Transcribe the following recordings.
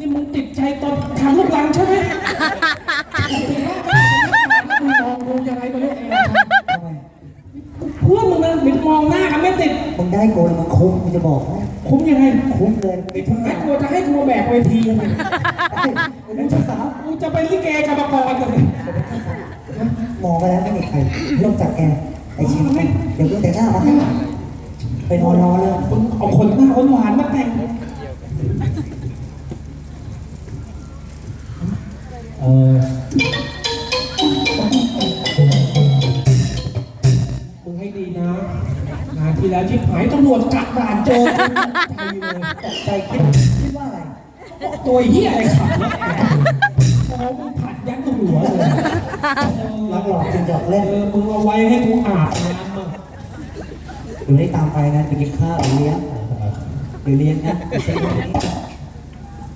นี่มึงติดใจตอนทำลูกหลังใช่ไหมมึงมองกูยังไงมาเนี่ยทำไมเพื่อนมึงนะมิดมองหน้ากันไม่ติดมึงได้โกยมาคุ้มกูจะบอกให้คุ้มยังไงคุ้มเลยไอ้ทุกแม่กลัวจะให้กูมาแบกเวทียังไงกูเป็นเจ้าสาวกูจะเป็นลิเกกรรมกรกันเลยมองไปแล้วไม่มีใครนอกจากแกไอ้ชีวิตเดี๋ยวกูแต่งหน้ามาให้ไปนอนรอเลยมึงเอาคนหน้าคนหวานมาแต่ง เออมึงให้ดีนะงานที่แล้วที่หายตำรวจจับด่านเจอใจเลยตกใจคิดคิดว่าอะไรตัวเหี้ยอะไรขับรถโอ้มึงผัดยัดหัวเลยรักหลอกจริงหยอกเล่นเออมึงเอาไว้ให้กูอาบน้ำอะอยู่ได้ตามไปนะไปกินข้าวเลี้ยงหรือเลี้ยงนะไปซื้อนี้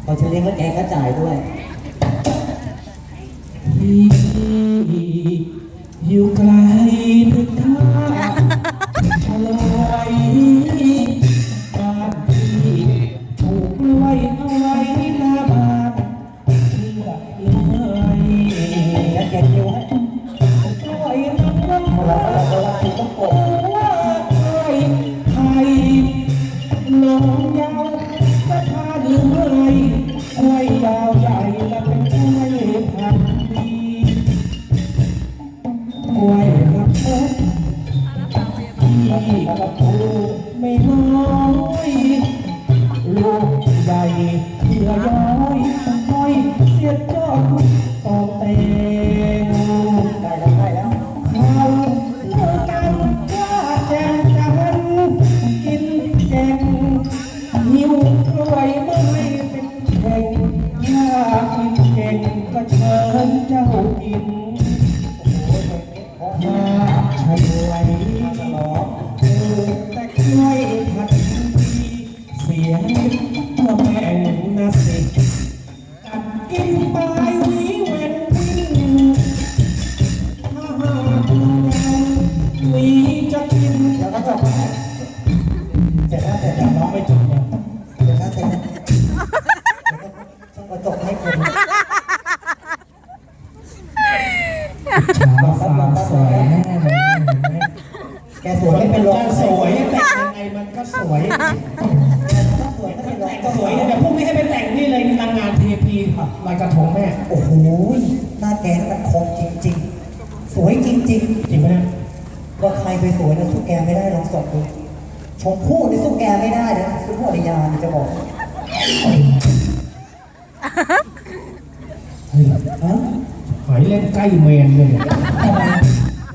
พอเลี้ยงแล้วแกก็จ่ายด้วย อยู่ไกลพิกท่า ไม่น้อยลูกใหญ่เครือย้อยห้อยเสียจอด มีจะกินแล้วก็จบเสร็จแล้วเสร็จแต่แล้วน้องไม่จบเนี่ยเสร็จแล้วเสร็จแล้วต้องกระจกให้คนชาวฟ้าสวยแน่เลยแกสวยไม่เป็นรองสวยแต่งยังไงมันก็สวยถ้าสวยก็เป็นรองแต่งก็สวยเดี๋ยวพรุ่งนี้ให้ไปแต่งนี่เลยนางงานทีพีลอยกระทงแม่โอ้โหหน้าแกนี่มันคมจริง ๆ สวยจริง ๆ จริงไหมเนี่ยๆ ว่าใครไปสวยนะสู้แกไม่ได้ลองสอบดูชมพู่นี่สู้แกไม่ได้นะสู้พู่อริยานี่จะบอกเฮ้ยฮะหายเล่นใกล้เมนเลยเนี่ยทำไม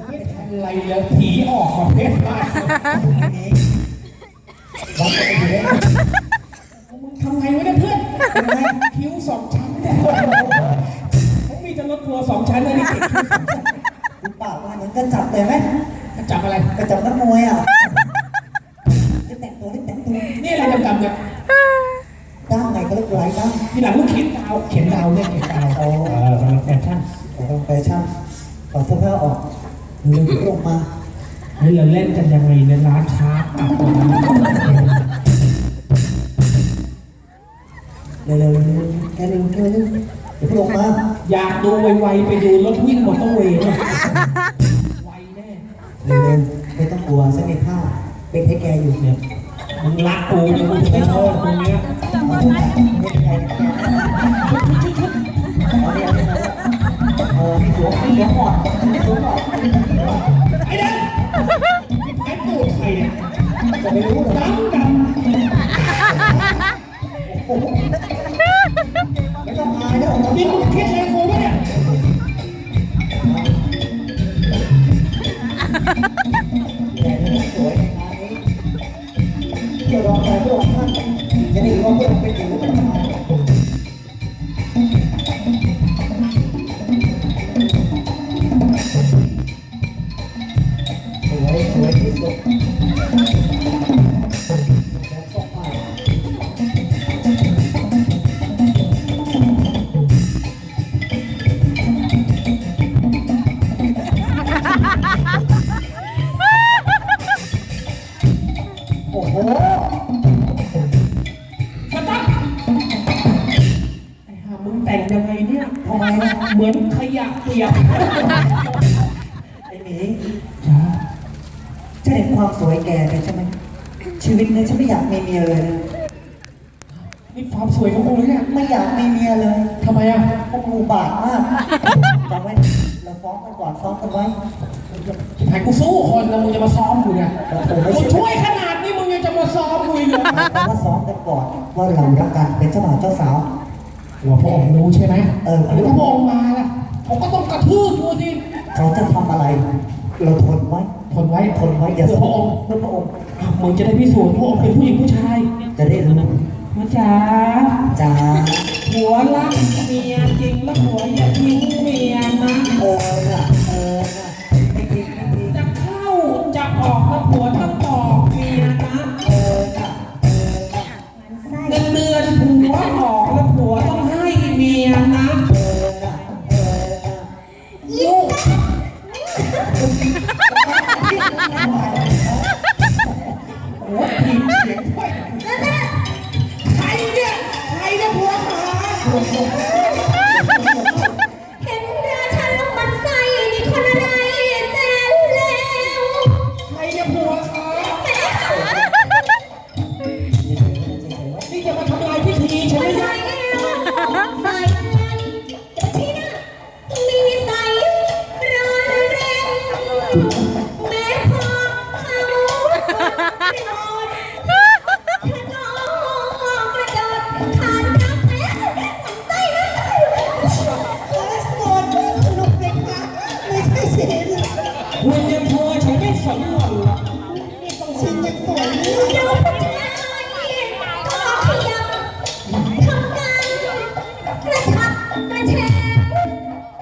ไม่ทันไรเลยผีออกมาเพชรบ้านนี้รักก็ไปอยู่ได้มึงทำไงวะเนี่ยเพื่อนคิ้วสองชั้นเนี่ยเขามีจะรถทัวร์สองชั้นเลยนี่ติดคิ้วสองชั้นดูปากมันเหมือนกันจับเลยไหม จับอะไร กระจับนักมวยอะรีบแต่งตัวรีบแต่งตัวนี่อะไรดำๆเนี่ยด้ามไหนก็เรียกไรด้ามทีหลังมึงเขียนดาว เขียนดาวเนี่ยเขียนดาวเออสำหรับแฟชั่นแต่ต้องแฟชั่นต่อดเสื้อผ้าออกลืมลงมาเฮ้ยเราเล่นกันยังไงในร้านค้าตับเร็วๆแกเร็วๆเร็วๆเดี๋ยวพวกลงมา อยากดูไวๆไปดูรถวิ่งมอเตอร์เวย์เนี่ยไวแน่เร็วๆ ไม่ต้องกลัวฉันมีผ้าเป็นให้แกอยู่เนี่ยมึงรักกูเนี่ยมึงไม่ชอบตรงเนี้ยเอาชุดเป็นใครแกเอาเนี่ยเอาเนี่ยเออมีหัวมีหัวหอดมีหัวหอดไอ้เด็กไอ้ตูดใครเนี่ยจะไม่รู้เหรอดำดไม่ต้องอายแล้วนี่มึงคิดอะไรกูวะเนี่ย แกนี่สวยในงานนี้เพื่อรองใจพวกท่านจะได้รู้ว่าพวกเราเป็นอยู่หรือเปล่าสวยสวยที่สุด ยังไงเนี่ยทำไมนะเหมือนขยะเปียกไอ้หมีจะเห็นความสวยแกเลยใช่ไหมชีวิตเนี่ยฉันไม่อยากมีเมียเลยนะนี่ความสวยของกูเนี่ยไม่อยากมีเมียเลยทำไมอะพวกกูบาปมากจำไว้เราฟ้องกันก่อนฟ้องกันไว้ให้กูสู้คนแล้วมึงจะมาซ้อมกูเนี่ยผมไม่กูใช่ช่วยขนาดนี้มึงยังจะมาซ้อมกูอีกเหรอแต่ว่าซ้อมกันก่อนว่าเรารักกันเป็นเจ้าบ่าวเจ้าสาว หัวพระองค์รู้ใช่ไหมเออหรือถ้าพระองค์มาล่ะผมก็ต้องกระทืบกูสิเขาจะทำอะไร เราทนไว้ทนไว้ทนไว้อย่าเพื่อพสู้ระองค์เพื่อพระองค์อ้าวมึงจะได้พิสูจน์พระองค์เป็นผู้หญิงผู้ชายจะได้รู้มาจ๋าจ้าผัวรักเมียจริงแล้วผัวอย่า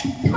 Oh.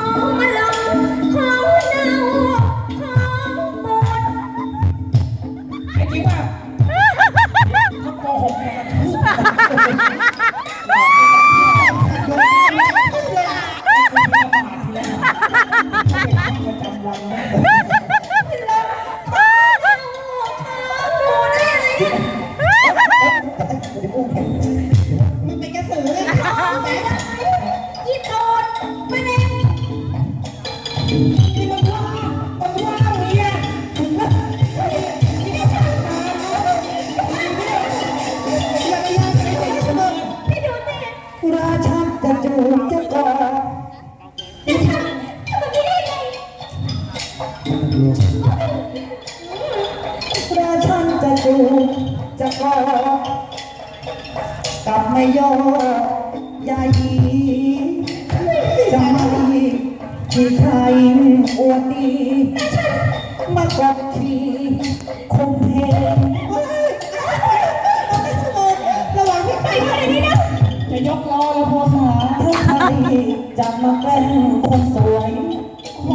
ไม่ยอใหญ่จะไม่ที่ใครอวดดี มากดขี่คมเพงระวังพี่ไปมาเดี๋ยวนี้นะจะยกล้อแล้วพอขาถ้าใครจะมาแกล้งคนสวยโห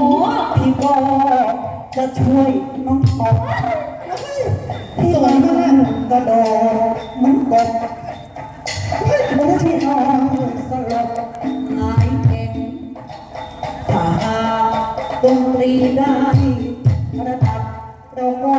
พี่ก็จะช่วยน้องตอบพี่สวยมากกระโดดมันกบเหมือน ที่นอนสลบหายเองถ้าหากดนตรีได้ระดับเราก็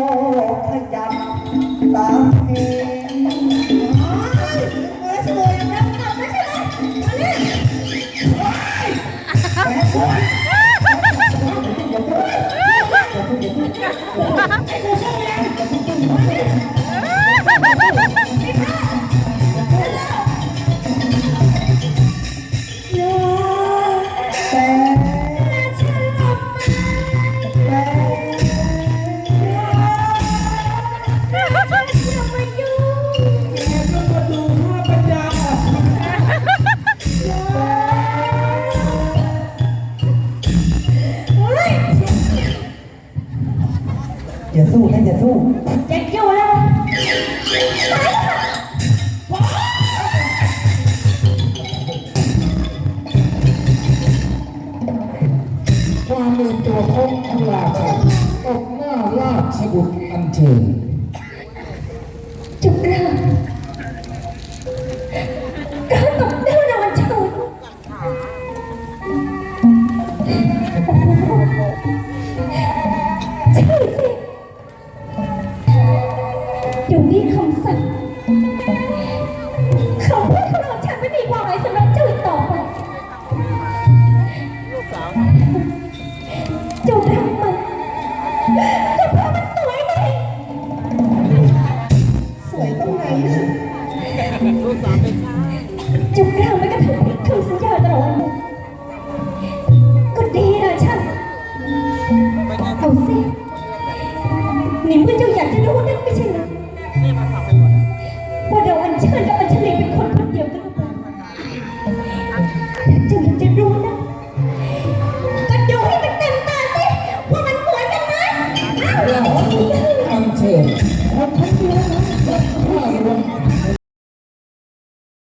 อย่าสู้นะอย่าสู้เจ็บอยู่เลยไปค่ะความมีตัวคงพลาชาตกหน้าราชบุตรอันเชิญ จ้ารักมันแต่เพราะมันสวยไหมสวยตรงไหนนะเจุกร่างไม่กระถึงคำสัญญาตลอดเลยก็ดีนะช่างเอาสินี่มเจ้าอยากจะรู้นั่นไม่ใช่เหรอ